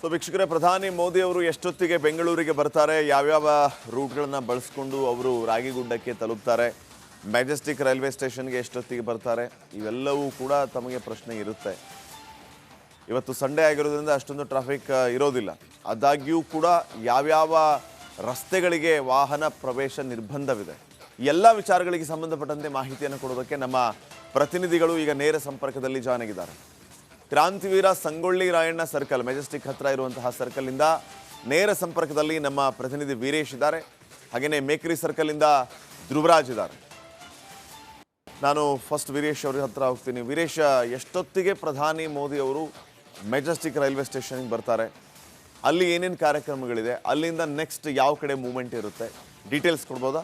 So ವೀಕ್ಷಕರೇ, ಪ್ರಧಾನಿ ಮೋದಿ ಅವರು ಎಷ್ಟೊತ್ತಿಗೆ ಬೆಂಗಳೂರಿಗೆ ಬರ್ತಾರೆ? ಯಾವ್ಯಾವ ರೂಟ್ಗಳನ್ನು ಬಳಸ್ಕೊಂಡು ಅವರು ರಾಗಿಗುಡ್ಡಕ್ಕೆ ತಲುಪ್ತಾರೆ? ಮ್ಯಾಜೆಸ್ಟಿಕ್ ರೈಲ್ವೆ ಸ್ಟೇಷನ್ಗೆ ಎಷ್ಟೊತ್ತಿಗೆ ಬರ್ತಾರೆ? ಇವೆಲ್ಲವೂ ಕೂಡ ತಮಗೆ ಪ್ರಶ್ನೆ ಇರುತ್ತೆ. ಇವತ್ತು ಸಂಡೇ ಆಗಿರೋದ್ರಿಂದ ಅಷ್ಟೊಂದು ಟ್ರಾಫಿಕ್ ಇರೋದಿಲ್ಲ. ಆದಾಗ್ಯೂ ಕೂಡ ಯಾವ್ಯಾವ ರಸ್ತೆಗಳಿಗೆ ವಾಹನ ಪ್ರವೇಶ ನಿರ್ಬಂಧವಿದೆ, ಎಲ್ಲ ವಿಚಾರಗಳಿಗೆ ಸಂಬಂಧಪಟ್ಟಂತೆ ಮಾಹಿತಿಯನ್ನು ಕೊಡೋದಕ್ಕೆ ನಮ್ಮ ಪ್ರತಿನಿಧಿಗಳು ಈಗ ನೇರ ಸಂಪರ್ಕದಲ್ಲಿ ಜಾಯ್ನ್ ಆಗಿದ್ದಾರೆ ಕ್ರಾಂತಿವೀರ ಸಂಗೊಳ್ಳಿ ರಾಯಣ್ಣ ಸರ್ಕಲ್, ಮೆಜೆಸ್ಟಿಕ್ ಹತ್ರ ಇರುವಂತಹ ಸರ್ಕಲ್ನಿಂದ ನೇರ ಸಂಪರ್ಕದಲ್ಲಿ ನಮ್ಮ ಪ್ರತಿನಿಧಿ ವೀರೇಶ್ ಇದ್ದಾರೆ. ಹಾಗೆಯೇ ಮೇಕ್ರಿ ಸರ್ಕಲ್ನಿಂದ ಧ್ರುವರಾಜ್ ಇದ್ದಾರೆ. ನಾನು ಫಸ್ಟ್ ವೀರೇಶ್ ಅವ್ರ ಹತ್ರ ಹೋಗ್ತೀನಿ. ವೀರೇಶ್, ಎಷ್ಟೊತ್ತಿಗೆ ಪ್ರಧಾನಿ ಮೋದಿ ಅವರು ಮೆಜೆಸ್ಟಿಕ್ ರೈಲ್ವೆ ಸ್ಟೇಷನ್ಗೆ ಬರ್ತಾರೆ? ಅಲ್ಲಿ ಏನೇನು ಕಾರ್ಯಕ್ರಮಗಳಿದೆ? ಅಲ್ಲಿಂದ ನೆಕ್ಸ್ಟ್ ಯಾವ ಕಡೆ ಮೂವ್ಮೆಂಟ್ ಇರುತ್ತೆ? ಡೀಟೇಲ್ಸ್ ಕೊಡ್ಬೋದಾ?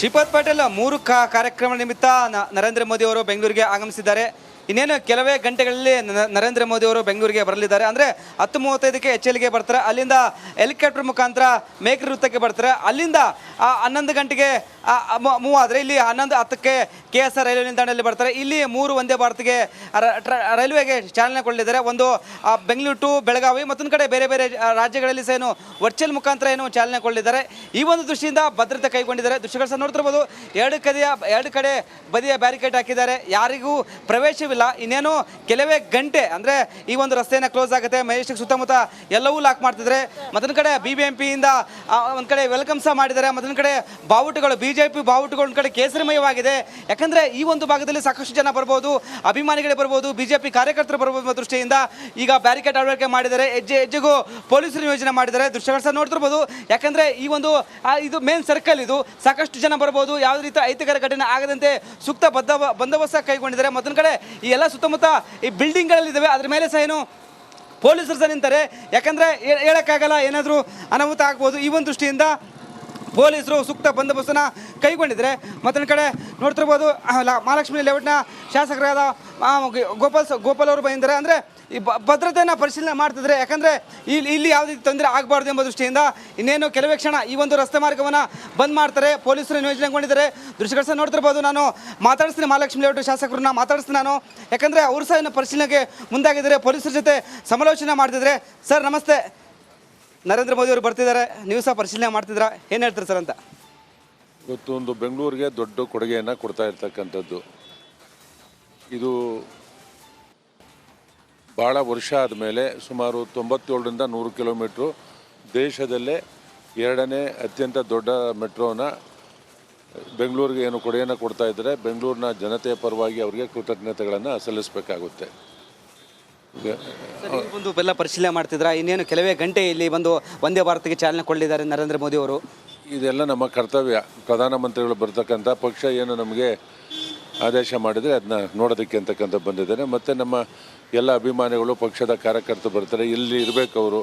ಶ್ರೀಪಾದ್ ಪಾಟೀಲ್ ಮೂರು ಕಾರ್ಯಕ್ರಮ ನಿಮಿತ್ತ ನರೇಂದ್ರ ಮೋದಿ ಅವರು ಬೆಂಗಳೂರಿಗೆ ಆಗಮಿಸಿದ್ದಾರೆ. ಇನ್ನೇನು ಕೆಲವೇ ಗಂಟೆಗಳಲ್ಲಿ ನರೇಂದ್ರ ಮೋದಿ ಅವರು ಬೆಂಗಳೂರಿಗೆ ಬರಲಿದ್ದಾರೆ. ಅಂದರೆ ಹತ್ತು ಮೂವತ್ತೈದಕ್ಕೆ ಎಚ್ ಎಲ್ಗೆ ಬರ್ತಾರೆ. ಅಲ್ಲಿಂದ ಹೆಲಿಕಾಪ್ಟರ್ ಮುಖಾಂತರ ಮೇಕರಿ ವೃತ್ತಕ್ಕೆ ಬರ್ತಾರೆ. ಅಲ್ಲಿಂದ ಹನ್ನೊಂದು ಗಂಟೆಗೆ ಆ, ಆ, ಮೂ- ಮೂವ್ ಆದರೆ ಇಲ್ಲಿ ಹನ್ನೊಂದು ಹತ್ತಕ್ಕೆ ಕೆ ಎಸ್ ಆರ್ ರೈಲ್ವೆ ನಿಲ್ದಾಣದಲ್ಲಿ ಬರ್ತಾರೆ. ಇಲ್ಲಿ ಮೂರು ಒಂದೇ ಭಾರತಿಗೆ ರೈಲ್ವೆಗೆ ಚಾಲನೆ ಕೊಡಲಿದ್ದಾರೆ. ಒಂದು ಬೆಂಗಳೂರು ಟು ಬೆಳಗಾವಿ, ಮತ್ತೊಂದು ಕಡೆ ಬೇರೆ ಬೇರೆ ರಾಜ್ಯಗಳಲ್ಲಿ ಸಹ ಏನು ವರ್ಚುವಲ್ ಮುಖಾಂತರ ಏನು ಚಾಲನೆ ಕೊಡಲಿದ್ದಾರೆ. ಈ ಒಂದು ದೃಷ್ಟಿಯಿಂದ ಭದ್ರತೆ ಕೈಗೊಂಡಿದ್ದಾರೆ. ದೃಶ್ಯಗಳು ಸಹ ನೋಡ್ತಿರ್ಬೋದು. ಎರಡು ಕಡೆಯ, ಎರಡು ಕಡೆ ಬದಿಯ ಬ್ಯಾರಿಕೇಡ್ ಹಾಕಿದ್ದಾರೆ. ಯಾರಿಗೂ ಪ್ರವೇಶವಿಲ್ಲ. ಇನ್ನೇನು ಕೆಲವೇ ಗಂಟೆ, ಅಂದರೆ ಈ ಒಂದು ರಸ್ತೆಯನ್ನು ಕ್ಲೋಸ್ ಆಗುತ್ತೆ. ಮಹೇಶ್ ಸುತ್ತಮುತ್ತ ಎಲ್ಲವೂ ಲಾಕ್ ಮಾಡ್ತಿದ್ದಾರೆ. ಮತ್ತೊಂದು ಕಡೆ ಬಿ ಬಿ ಎಂ ಪಿಯಿಂದ ಒಂದು ಕಡೆ ವೆಲ್ಕಮ್ ಸಹ ಮಾಡಿದ್ದಾರೆ. ಮತ್ತೊಂದು ಕಡೆ ಬಾವುಟಗಳು ಬಿ ಜೆ ಪಿ ಬಾವುಟಗಳು, ಒಂದು ಕಡೆ ಕೇಸರಿಮಯವಾಗಿದೆ. ಯಾಕಂದರೆ ಈ ಒಂದು ಭಾಗದಲ್ಲಿ ಸಾಕಷ್ಟು ಜನ ಬರ್ಬೋದು, ಅಭಿಮಾನಿಗಳೇ ಬರ್ಬೋದು, ಬಿಜೆಪಿ ಕಾರ್ಯಕರ್ತರು ಬರ್ಬೋದು ದೃಷ್ಟಿಯಿಂದ ಈಗ ಬ್ಯಾರಿಕೇಡ್ ಅಳವಡಿಕೆ ಮಾಡಿದ್ದಾರೆ ಹೆಜ್ಜೆ ಹೆಜ್ಜೆಗೂ ಪೊಲೀಸರು ನಿಯೋಜನೆ ಮಾಡಿದ್ದಾರೆ ದೃಶ್ಯಗಳು ಸಹ ನೋಡ್ತಿರ್ಬೋದು. ಯಾಕಂದರೆ ಈ ಒಂದು ಇದು ಮೇನ್ ಸರ್ಕಲ್ ಇದು. ಸಾಕಷ್ಟು ಜನ ಬರ್ಬೋದು, ಯಾವುದೇ ರೀತಿ ಐತಿಹಾರ ಘಟನೆ ಆಗದಂತೆ ಸೂಕ್ತ ಬದ್ಧ ಬಂದೋಬಸ್ತ ಕೈಗೊಂಡಿದ್ದಾರೆ. ಮತ್ತೊಂದು ಕಡೆ ಈ ಎಲ್ಲ ಸುತ್ತಮುತ್ತ ಈ ಬಿಲ್ಡಿಂಗ್ಗಳಲ್ಲಿದ್ದಾವೆ ಅದ್ರ ಮೇಲೆ ಸಹ ಏನು ಪೊಲೀಸರು ಸಹ ನಿಂತಾರೆ. ಯಾಕಂದರೆ ಹೇಳೋಕ್ಕಾಗಲ್ಲ ಏನಾದರೂ ಅನಾಹುತ ಆಗ್ಬೋದು ಈ ಒಂದು ದೃಷ್ಟಿಯಿಂದ. ಪೊಲೀಸರು ಸೂಕ್ತ ಬಂದೋಬಸ್ತನ್ನ ಕೈಗೊಂಡಿದ್ದಾರೆ ಮತ್ತೊಂದು ಕಡೆ ನೋಡ್ತಿರ್ಬೋದು ಮಹಾಲಕ್ಷ್ಮಿ ಲೇಔಟ್ನ ಶಾಸಕರಾದ ಗೋಪಾಲ್ ಗೋಪಾಲ್ ಅವರು ಬಂದಿದ್ದಾರೆ. ಅಂದರೆ ಈ ಭದ್ರತೆಯನ್ನು ಪರಿಶೀಲನೆ ಮಾಡ್ತಿದ್ರೆ, ಯಾಕಂದರೆ ಇಲ್ಲಿ ಇಲ್ಲಿ ಯಾವುದೇ ತೊಂದರೆ ಆಗಬಾರ್ದು ಎಂಬ ದೃಷ್ಟಿಯಿಂದ ಇನ್ನೇನು ಕೆಲವೇ ಕ್ಷಣ ಈ ಒಂದು ರಸ್ತೆ ಮಾರ್ಗವನ್ನು ಬಂದ್ ಮಾಡ್ತಾರೆ, ಪೊಲೀಸರು ನಿಯೋಜನೆಗೊಂಡಿದ್ದಾರೆ. ದೃಶ್ಯಗಳು ನೋಡ್ತಿರ್ಬೋದು ನಾನು. ಮಾತಾಡಿಸ್ತೀನಿ ಮಹಾಲಕ್ಷ್ಮಿ ಲೇಔಟ್ ಶಾಸಕರನ್ನ, ಮಾತಾಡಿಸ್ತೀನಿ ನಾನು. ಯಾಕಂದರೆ ಅವರು ಸಹ ಇನ್ನು ಪರಿಶೀಲನೆಗೆ ಮುಂದಾಗಿದ್ದಾರೆ. ಪೊಲೀಸರ ಜೊತೆ ಸಮಾಲೋಚನೆ ಮಾಡ್ತಿದ್ದಾರೆ ಸರ್ ನಮಸ್ತೆ ನರೇಂದ್ರ ಮೋದಿ ಅವರು ಬರ್ತಿದ್ದಾರೆ, ನೀವು ಸಹ ಪರಿಶೀಲನೆ ಮಾಡ್ತಿದ್ದೀರಾ? ಏನು ಹೇಳ್ತಾರೆ ಸರ್ ಅಂತ? ಇವತ್ತು ಒಂದು ಬೆಂಗಳೂರಿಗೆ ದೊಡ್ಡ ಕೊಡುಗೆಯನ್ನು ಕೊಡ್ತಾ ಇರ್ತಕ್ಕಂಥದ್ದು. ಇದು ಭಾಳ ವರ್ಷ ಆದಮೇಲೆ ಸುಮಾರು ತೊಂಬತ್ತೇಳರಿಂದ ನೂರು ಕಿಲೋಮೀಟ್ರು ದೇಶದಲ್ಲೇ ಎರಡನೇ ಅತ್ಯಂತ ದೊಡ್ಡ ಮೆಟ್ರೋನ ಬೆಂಗಳೂರಿಗೆ ಏನು ಕೊಡುಗೆಯನ್ನು ಕೊಡ್ತಾ ಇದ್ದಾರೆ, ಬೆಂಗಳೂರಿನ ಜನತೆಯ ಪರವಾಗಿ ಅವರಿಗೆ ಕೃತಜ್ಞತೆಗಳನ್ನು ಸಲ್ಲಿಸಬೇಕಾಗುತ್ತೆ. ಈಗ ಬೆಲ್ಲ ಪರಿಶೀಲನೆ ಮಾಡ್ತಿದ್ರ? ಇನ್ನೇನು ಕೆಲವೇ ಗಂಟೆ ಇಲ್ಲಿ ಬಂದು ಒಂದೇ ಭಾರತಕ್ಕೆ ಚಾಲನೆ ಕೊಡಲಿದ್ದಾರೆ ನರೇಂದ್ರ ಮೋದಿ ಅವರು? ಇದೆಲ್ಲ ನಮ್ಮ ಕರ್ತವ್ಯ. ಪ್ರಧಾನಮಂತ್ರಿಗಳು ಬರ್ತಕ್ಕಂಥ ಪಕ್ಷ ಏನು ನಮಗೆ ಆದೇಶ ಮಾಡಿದರೆ ಅದನ್ನ ನೋಡೋದಕ್ಕೆ ಅಂತಕ್ಕಂಥ ಬಂದಿದ್ದೇನೆ. ಮತ್ತು ನಮ್ಮ ಎಲ್ಲ ಅಭಿಮಾನಿಗಳು ಪಕ್ಷದ ಕಾರ್ಯಕರ್ತರು ಬರ್ತಾರೆ. ಇಲ್ಲಿ ಇರಬೇಕು ಅವರು.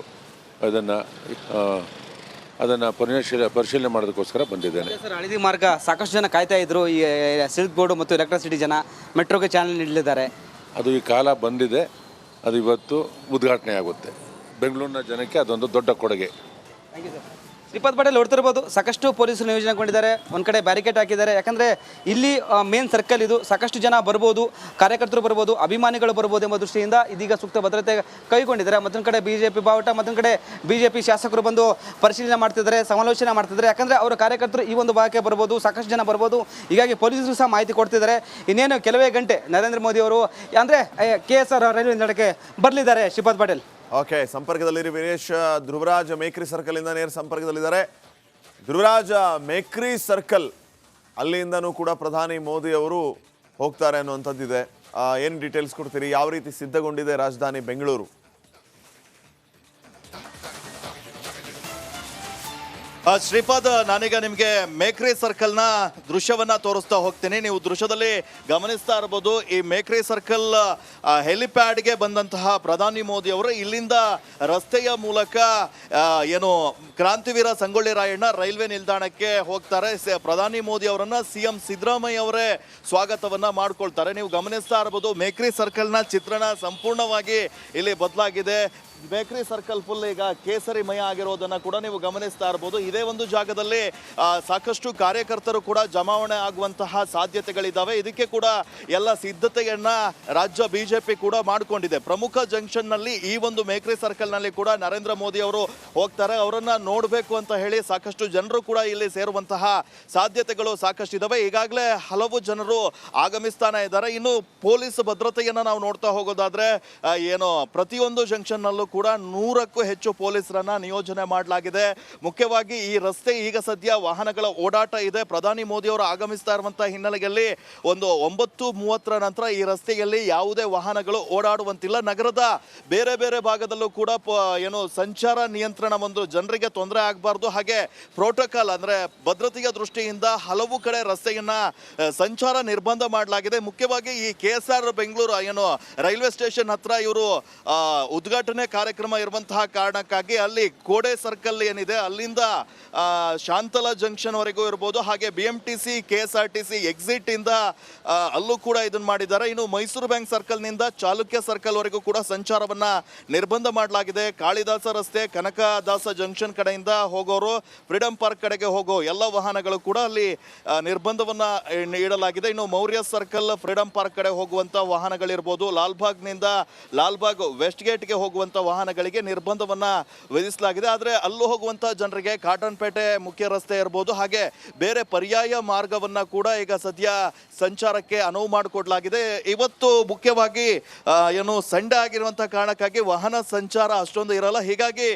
ಅದನ್ನು ಅದನ್ನು ಪರಿಶೀಲ ಪರಿಶೀಲನೆ ಮಾಡೋದಕ್ಕೋಸ್ಕರ ಬಂದಿದ್ದೇನೆ. ಸರ್ ಹಳದಿ ಮಾರ್ಗ ಸಾಕಷ್ಟು ಜನ ಕಾಯ್ತಾ ಇದ್ರು. ಈ ಸಿಲ್ಕ್ ಬೋರ್ಡು ಮತ್ತು ಎಲೆಕ್ಟ್ರಿಸಿಟಿ ಜನ ಮೆಟ್ರೋಗೆ ಚಾಲನೆ ನೀಡಲಿದ್ದಾರೆ. ಅದು ಈ ಕಾಲ ಬಂದಿದೆ. ಅದು ಇವತ್ತು ಉದ್ಘಾಟನೆ ಆಗುತ್ತೆ ಬೆಂಗಳೂರಿನ ಜನಕ್ಕೆ ಅದೊಂದು ದೊಡ್ಡ ಕೊಡುಗೆ. ಶ್ರೀಪಾದ್ ಪಾಟೀಲ್ ನೋಡ್ತಿರ್ಬೋದು ಸಾಕಷ್ಟು ಪೊಲೀಸರು ನಿಯೋಜನೆಗೊಂಡಿದ್ದಾರೆ. ಒಂದು ಕಡೆ ಬ್ಯಾರಿಕೇಡ್ ಹಾಕಿದ್ದಾರೆ. ಯಾಕಂದರೆ ಇಲ್ಲಿ ಮೇನ್ ಸರ್ಕಲ್ ಇದು. ಸಾಕಷ್ಟು ಜನ ಬರ್ಬೋದು, ಕಾರ್ಯಕರ್ತರು ಬರ್ಬೋದು, ಅಭಿಮಾನಿಗಳು ಬರ್ಬೋದು ಎಂಬ ದೃಷ್ಟಿಯಿಂದ ಇದೀಗ ಸೂಕ್ತ ಭದ್ರತೆ ಕೈಗೊಂಡಿದ್ದಾರೆ. ಮತ್ತೊಂದು ಕಡೆ ಬಿ ಜೆ ಪಿ ಬಾವುಟ, ಮತ್ತೊಂದು ಕಡೆ ಬಿ ಜೆ ಪಿ ಶಾಸಕರು ಬಂದು ಪರಿಶೀಲನೆ ಮಾಡ್ತಿದ್ದಾರೆ, ಸಮಾಲೋಚನೆ ಮಾಡ್ತಿದ್ದಾರೆ. ಯಾಕಂದರೆ ಅವರ ಕಾರ್ಯಕರ್ತರು ಈ ಒಂದು ಭಾಗಕ್ಕೆ ಬರ್ಬೋದು, ಸಾಕಷ್ಟು ಜನ ಬರ್ಬೋದು. ಹೀಗಾಗಿ ಪೊಲೀಸರು ಸಹ ಮಾಹಿತಿ ಕೊಡ್ತಿದ್ದಾರೆ. ಇನ್ನೇನು, ಕೆಲವೇ ಗಂಟೆ ನರೇಂದ್ರ ಮೋದಿ ಅವರು ಅಂದರೆ ಕೆ ಎಸ್ ಆರ್ ರೈಲ್ವೆ ನಿಲ್ದಾಣಕ್ಕೆ ಬರಲಿದ್ದಾರೆ ಶ್ರೀಪಾದ್ ಪಾಟೀಲ್. ಓಕೆ ಸಂಪರ್ಕದಲ್ಲಿರಿ ವೀರೇಶ್. ಧ್ರುವರಾಜ್ ಮೇಕ್ರಿ ಸರ್ಕಲಿಂದ ನೇರ ಸಂಪರ್ಕದಲ್ಲಿದ್ದಾರೆ. ಧ್ರುವರಾಜ ಮೇಕ್ರಿ ಸರ್ಕಲ್ ಅಲ್ಲಿಂದನೂ ಕೂಡ ಪ್ರಧಾನಿ ಮೋದಿ ಅವರು ಹೋಗ್ತಾರೆ ಅನ್ನುವಂಥದ್ದಿದೆ. ಏನು ಡೀಟೇಲ್ಸ್ ಕೊಡ್ತೀರಿ? ಯಾವ ರೀತಿ ಸಿದ್ಧಗೊಂಡಿದೆ ರಾಜಧಾನಿ ಬೆಂಗಳೂರು? ಶ್ರೀಪಾದ್, ನಾನೀಗ ನಿಮಗೆ ಮೇಕ್ರಿ ಸರ್ಕಲ್ನ ದೃಶ್ಯವನ್ನ ತೋರಿಸ್ತಾ ಹೋಗ್ತೀನಿ. ನೀವು ದೃಶ್ಯದಲ್ಲಿ ಗಮನಿಸ್ತಾ ಇರ್ಬೋದು, ಈ ಮೇಕ್ರಿ ಸರ್ಕಲ್ ಹೆಲಿಪ್ಯಾಡ್ಗೆ ಬಂದಂತಹ ಪ್ರಧಾನಿ ಮೋದಿ ಅವರು ಇಲ್ಲಿಂದ ರಸ್ತೆಯ ಮೂಲಕ ಏನು ಕ್ರಾಂತಿವೀರ ಸಂಗೊಳ್ಳಿ ರಾಯಣ್ಣ ರೈಲ್ವೆ ನಿಲ್ದಾಣಕ್ಕೆ ಹೋಗ್ತಾರೆ. ಪ್ರಧಾನಿ ಮೋದಿ ಅವರನ್ನ ಸಿ ಎಂ ಸಿದ್ದರಾಮಯ್ಯ ಅವರೇ ಸ್ವಾಗತವನ್ನ ಮಾಡ್ಕೊಳ್ತಾರೆ. ನೀವು ಗಮನಿಸ್ತಾ ಇರ್ಬೋದು, ಮೇಕ್ರಿ ಸರ್ಕಲ್ನ ಚಿತ್ರಣ ಸಂಪೂರ್ಣವಾಗಿ ಇಲ್ಲಿ ಬದಲಾಗಿದೆ. ಬೇಕರಿ ಸರ್ಕಲ್ ಫುಲ್ ಈಗ ಕೇಸರಿಮಯ ಆಗಿರೋದನ್ನ ಕೂಡ ನೀವು ಗಮನಿಸ್ತಾ ಇರ್ಬೋದು. ಇದೇ ಒಂದು ಜಾಗದಲ್ಲಿ ಸಾಕಷ್ಟು ಕಾರ್ಯಕರ್ತರು ಕೂಡ ಜಮಾವಣೆ ಆಗುವಂತಹ ಸಾಧ್ಯತೆಗಳಿದ್ದಾವೆ ಇದಕ್ಕೆ ಕೂಡ ಎಲ್ಲ ಸಿದ್ಧತೆಯನ್ನ ರಾಜ್ಯ ಬಿಜೆಪಿ ಕೂಡ ಮಾಡಿಕೊಂಡಿದೆ. ಪ್ರಮುಖ ಜಂಕ್ಷನ್ನಲ್ಲಿ ಈ ಒಂದು ಮೇಕ್ರಿ ಸರ್ಕಲ್ನಲ್ಲಿ ಕೂಡ ನರೇಂದ್ರ ಮೋದಿ ಅವರು ಹೋಗ್ತಾರೆ. ಅವರನ್ನ ನೋಡಬೇಕು ಅಂತ ಹೇಳಿ ಸಾಕಷ್ಟು ಜನರು ಕೂಡ ಇಲ್ಲಿ ಸೇರುವಂತಹ ಸಾಧ್ಯತೆಗಳು ಸಾಕಷ್ಟು ಇದಾವೆ ಈಗಾಗಲೇ ಹಲವು ಜನರು ಆಗಮಿಸ್ತಾನೆ ಇದ್ದಾರೆ. ಇನ್ನು ಪೊಲೀಸ್ ಭದ್ರತೆಯನ್ನ ನಾವು ನೋಡ್ತಾ ಹೋಗೋದಾದ್ರೆ ಏನು ಪ್ರತಿಯೊಂದು ಜಂಕ್ಷನ್ ನಲ್ಲೂ ಕೂಡ ನೂರಕ್ಕೂ ಹೆಚ್ಚು ಪೊಲೀಸರನ್ನ ನಿಯೋಜನೆ ಮಾಡಲಾಗಿದೆ. ಮುಖ್ಯವಾಗಿ ಈ ರಸ್ತೆ ಈಗ ಸದ್ಯ ವಾಹನಗಳ ಓಡಾಟ ಇದೆ. ಪ್ರಧಾನಿ ಮೋದಿ ಅವರು ಆಗಮಿಸ್ತಾ ಇರುವಂತಹ ಹಿನ್ನೆಲೆಯಲ್ಲಿ ಒಂದು ಒಂಬತ್ತು ಮೂವತ್ತರ ನಂತರ ಈ ರಸ್ತೆಯಲ್ಲಿ ಯಾವುದೇ ವಾಹನಗಳು ಓಡಾಡುವಂತಿಲ್ಲ. ನಗರದ ಬೇರೆ ಬೇರೆ ಭಾಗದಲ್ಲೂ ಕೂಡ ಏನು ಸಂಚಾರ ನಿಯಂತ್ರಣ ಒಂದು ಜನರಿಗೆ ತೊಂದರೆ ಆಗಬಾರ್ದು. ಹಾಗೆ ಪ್ರೋಟೋಕಾಲ್ ಅಂದ್ರೆ ಭದ್ರತೆಯ ದೃಷ್ಟಿಯಿಂದ ಹಲವು ಕಡೆ ರಸ್ತೆಯನ್ನ ಸಂಚಾರ ನಿರ್ಬಂಧ ಮಾಡಲಾಗಿದೆ. ಮುಖ್ಯವಾಗಿ ಈ ಕೆ ಬೆಂಗಳೂರು, ಏನು ರೈಲ್ವೆ ಸ್ಟೇಷನ್ ಹತ್ರ ಇವರು ಉದ್ಘಾಟನೆ ಕಾರ್ಯಕ್ರಮ ಇರುವಂತಹ ಕಾರಣಕ್ಕಾಗಿ ಅಲ್ಲಿ ಕೋಡೆ ಸರ್ಕಲ್ ಏನಿದೆ, ಅಲ್ಲಿಂದ ಶಾಂತಲಾ ಜಂಕ್ಷನ್ ವರೆಗೂ ಇರ್ಬೋದು, ಹಾಗೆ B M T C exit ಇಂದ ಅಲ್ಲೂ ಕೂಡ ಇದನ್ನ ಮಾಡಿದ್ದಾರೆ. ಇನ್ನು ಮೈಸೂರು ಬ್ಯಾಂಕ್ ಸರ್ಕಲ್ನಿಂದ ಚಾಲುಕ್ಯ ಸರ್ಕಲ್ ವರೆಗೂ ಕೂಡ ಸಂಚಾರವನ್ನ ನಿರ್ಬಂಧ ಮಾಡಲಾಗಿದೆ. ಕಾಳಿದಾಸ ರಸ್ತೆ, ಕನಕದಾಸ ಜಂಕ್ಷನ್ ಕಡೆಯಿಂದ ಹೋಗೋರು ಫ್ರೀಡಂ ಪಾರ್ಕ್ ಕಡೆಗೆ ಹೋಗೋ ಎಲ್ಲ ವಾಹನಗಳು ಕೂಡ ಅಲ್ಲಿ ನಿರ್ಬಂಧವನ್ನ ನೀಡಲಾಗಿದೆ. ಇನ್ನು ಮೌರ್ಯ ಸರ್ಕಲ್ ಫ್ರೀಡಂ ಪಾರ್ಕ್ ಕಡೆ ಹೋಗುವಂತ ವಾಹನಗಳಿರ್ಬೋದು. ಲಾಲ್ಬಾಗ್ನಿಂದ ಲಾಲ್ಬಾಗ್ ವೆಸ್ಟ್ ಗೇಟ್ಗೆ ಹೋಗುವಂತ ವಾಹನಗಳಿಗೆ ನಿರ್ಬಂಧವನ್ನ ವಿಧಿಸಲಾಗಿದೆ. ಆದರೆ ಅಲ್ಲೂ ಹೋಗುವಂಥ ಜನರಿಗೆ ಕಾಟನ್ಪೇಟೆ ಮುಖ್ಯ ರಸ್ತೆ ಇರ್ಬೋದು. ಹಾಗೆ ಬೇರೆ ಪರ್ಯಾಯ ಮಾರ್ಗವನ್ನ ಕೂಡ ಈಗ ಸದ್ಯ ಸಂಚಾರಕ್ಕೆ ಅನುವು ಮಾಡಿಕೊಡ್ಲಾಗಿದೆ. ಇವತ್ತು ಮುಖ್ಯವಾಗಿ ಏನು ಸಂಡೆ ಆಗಿರುವಂಥ ಕಾರಣಕ್ಕಾಗಿ ವಾಹನ ಸಂಚಾರ ಅಷ್ಟೊಂದು ಇರಲ್ಲ. ಹೀಗಾಗಿ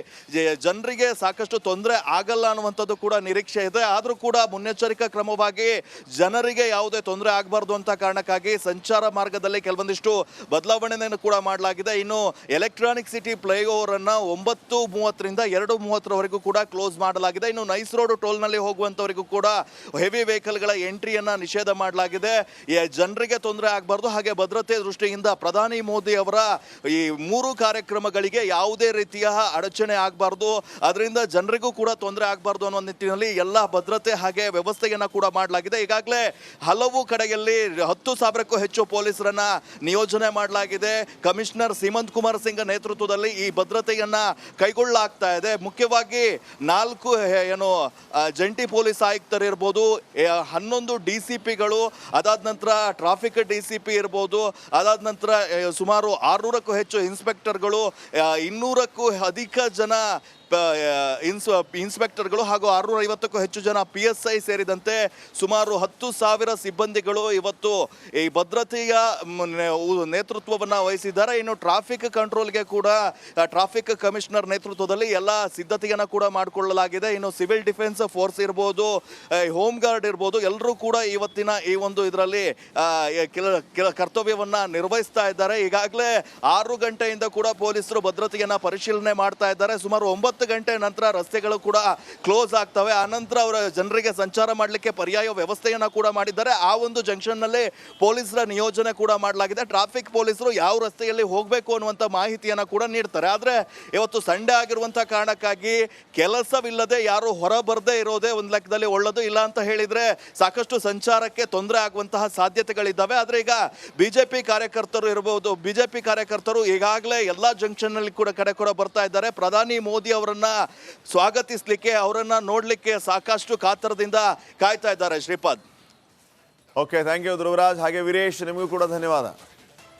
ಜನರಿಗೆ ಸಾಕಷ್ಟು ತೊಂದರೆ ಆಗಲ್ಲ ಅನ್ನುವಂಥದ್ದು ಕೂಡ ನಿರೀಕ್ಷೆ ಇದೆ. ಆದರೂ ಕೂಡ ಮುನ್ನೆಚ್ಚರಿಕಾ ಕ್ರಮವಾಗಿ ಜನರಿಗೆ ಯಾವುದೇ ತೊಂದರೆ ಆಗಬಾರ್ದು ಅಂತ ಕಾರಣಕ್ಕಾಗಿ ಸಂಚಾರ ಮಾರ್ಗದಲ್ಲಿ ಕೆಲವೊಂದಿಷ್ಟು ಬದಲಾವಣೆಯನ್ನು ಕೂಡ ಮಾಡಲಾಗಿದೆ. ಇನ್ನು ಎಲೆಕ್ಟ್ರಾನಿಕ್ ಸಿಟಿ ಫ್ಲೈಓವರ್ ಅನ್ನ ಒಂಬತ್ತು ಮೂವತ್ತರಿಂದ ಎರಡು ಮೂವತ್ತರವರೆಗೂ ಕೂಡ ಕ್ಲೋಸ್ ಮಾಡಲಾಗಿದೆ. ಇನ್ನು ನೈಸ್ ರೋಡ್ ಟೋಲ್ನಲ್ಲಿ ಹೋಗುವಂಥವರಿಗೂ ಕೂಡ ಹೆವಿ ವೆಹಿಕಲ್ಗಳ ಎಂಟ್ರಿಯನ್ನ ನಿಷೇಧ ಮಾಡಲಾಗಿದೆ. ಜನರಿಗೆ ತೊಂದರೆ ಆಗಬಾರ್ದು. ಹಾಗೆ ಭದ್ರತೆ ದೃಷ್ಟಿಯಿಂದ ಪ್ರಧಾನಿ ಮೋದಿ ಅವರ ಈ ಮೂರು ಕಾರ್ಯಕ್ರಮಗಳಿಗೆ ಯಾವುದೇ ರೀತಿಯ ಅಡಚಣೆ ಆಗಬಾರ್ದು. ಅದರಿಂದ ಜನರಿಗೂ ಕೂಡ ತೊಂದರೆ ಆಗಬಾರ್ದು ಅನ್ನೋ ನಿಟ್ಟಿನಲ್ಲಿ ಎಲ್ಲ ಭದ್ರತೆ ಹಾಗೆ ವ್ಯವಸ್ಥೆಯನ್ನ ಕೂಡ ಮಾಡಲಾಗಿದೆ. ಈಗಾಗಲೇ ಹಲವು ಕಡೆಯಲ್ಲಿ ಹತ್ತು ಸಾವಿರಕ್ಕೂ ಹೆಚ್ಚು ಪೊಲೀಸರನ್ನ ನಿಯೋಜನೆ ಮಾಡಲಾಗಿದೆ. ಕಮಿಷನರ್ ಸೀಮಂತ್ ಕುಮಾರ್ ಸಿಂಗ್ ನೇತೃತ್ವದಲ್ಲಿ ಈ ಭದ್ರತೆಯನ್ನು ಕೈಗೊಳ್ಳಲಾಗ್ತಾ ಇದೆ. ಮುಖ್ಯವಾಗಿ ನಾಲ್ಕು ಏನು ಜಂಟಿ ಪೊಲೀಸ್ ಆಯುಕ್ತರಿರ್ಬೋದು ಹನ್ನೊಂದು ಡಿ ಸಿ ಪಿಗಳು, ಅದಾದ ನಂತರ ಟ್ರಾಫಿಕ್ ಡಿ ಸಿ ಪಿ ಇರ್ಬೋದು, ಅದಾದ ನಂತರ ಸುಮಾರು ಆರುನೂರಕ್ಕೂ ಹೆಚ್ಚು ಇನ್ಸ್ಪೆಕ್ಟರ್ಗಳು ಇನ್ನೂರಕ್ಕೂ ಅಧಿಕ ಜನ ಇನ್ಸ್, ಇನ್ಸ್ಪೆಕ್ಟರ್ಗಳು ಹಾಗೂ ಆರುನೂರ ಐವತ್ತಕ್ಕೂ ಹೆಚ್ಚು ಜನ ಪಿ ಎಸ್ ಐ ಸೇರಿದಂತೆ ಸುಮಾರು ಹತ್ತು ಸಾವಿರ ಸಿಬ್ಬಂದಿಗಳು ಇವತ್ತು ಈ ಭದ್ರತೆಯ ನೇತೃತ್ವವನ್ನು ವಹಿಸಿದ್ದಾರೆ. ಇನ್ನು ಟ್ರಾಫಿಕ್ ಕಂಟ್ರೋಲ್ಗೆ ಕೂಡ ಟ್ರಾಫಿಕ್ ಕಮಿಷನರ್ ನೇತೃತ್ವದಲ್ಲಿ ಎಲ್ಲ ಸಿದ್ಧತೆಯನ್ನು ಕೂಡ ಮಾಡಿಕೊಳ್ಳಲಾಗಿದೆ. ಇನ್ನು ಸಿವಿಲ್ ಡಿಫೆನ್ಸ್ ಫೋರ್ಸ್ ಇರ್ಬೋದು ಹೋಮ್ ಗಾರ್ಡ್ ಇರ್ಬೋದು, ಎಲ್ಲರೂ ಕೂಡ ಇವತ್ತಿನ ಈ ಒಂದು ಇದರಲ್ಲಿ ಕೆಲ ಕರ್ತವ್ಯವನ್ನ ನಿರ್ವಹಿಸ್ತಾ ಇದ್ದಾರೆ. ಈಗಾಗಲೇ ಆರು ಗಂಟೆಯಿಂದ ಕೂಡ ಪೊಲೀಸರು ಭದ್ರತೆಯನ್ನು ಪರಿಶೀಲನೆ ಮಾಡ್ತಾ ಇದ್ದಾರೆ. ಸುಮಾರು ಒಂಬತ್ತು ಗಂಟೆ ನಂತರ ರಸ್ತೆಗಳು ಕೂಡ ಕ್ಲೋಸ್ ಆಗ್ತವೆ. ಆನಂತರ ಅವರ ಜನರಿಗೆ ಸಂಚಾರ ಮಾಡಲಿಕ್ಕೆ ಪರ್ಯಾಯ ವ್ಯವಸ್ಥೆಯನ್ನು ಕೂಡ ಮಾಡಿದ್ದಾರೆ. ಆ ಒಂದು ಜಂಕ್ಷನ್ನಲ್ಲಿ ಪೊಲೀಸರ ನಿಯೋಜನೆ ಕೂಡ ಮಾಡಲಾಗಿದೆ. ಟ್ರಾಫಿಕ್ ಪೊಲೀಸರು ಯಾವ ರಸ್ತೆಯಲ್ಲಿ ಹೋಗಬೇಕು ಅನ್ನುವಂಥ ಮಾಹಿತಿಯನ್ನ ಕೂಡ ನೀಡ್ತಾರೆ. ಆದರೆ ಇವತ್ತು ಸಂಡೆ ಆಗಿರುವಂಥ ಕಾರಣಕ್ಕಾಗಿ ಕೆಲಸವಿಲ್ಲದೆ ಯಾರು ಹೊರ ಬರದೇ ಇರೋದೇ ಒಂದು ಲೆಕ್ಕದಲ್ಲಿ ಒಳ್ಳೆದು. ಇಲ್ಲ ಅಂತ ಹೇಳಿದ್ರೆ ಸಾಕಷ್ಟು ಸಂಚಾರಕ್ಕೆ ತೊಂದರೆ ಆಗುವಂತಹ ಸಾಧ್ಯತೆಗಳಿದ್ದಾವೆ. ಆದರೆ ಈಗ ಬಿಜೆಪಿ ಕಾರ್ಯಕರ್ತರು ಇರಬಹುದು ಬಿಜೆಪಿ ಕಾರ್ಯಕರ್ತರು ಈಗಾಗಲೇ ಎಲ್ಲ ಜಂಕ್ಷನ್ನಲ್ಲಿ ಕೂಡ ಕಡೆ ಕೂಡ ಬರ್ತಾ ಇದ್ದಾರೆ. ಪ್ರಧಾನಿ ಮೋದಿ ಅವರನ್ನ ಸ್ವಾಗತಿಸಲಿಕ್ಕೆ, ಅವರನ್ನ ನೋಡಲಿಕ್ಕೆ ಸಾಕಷ್ಟು ಕಾತರದಿಂದ ಕಾಯ್ತಾ ಇದ್ದಾರೆ Shripad. Okay thank you Dhruvaraj. ಹಾಗೆ ವೀರೇಶ್, ನಿಮಗೂ ಕೂಡ ಧನ್ಯವಾದ.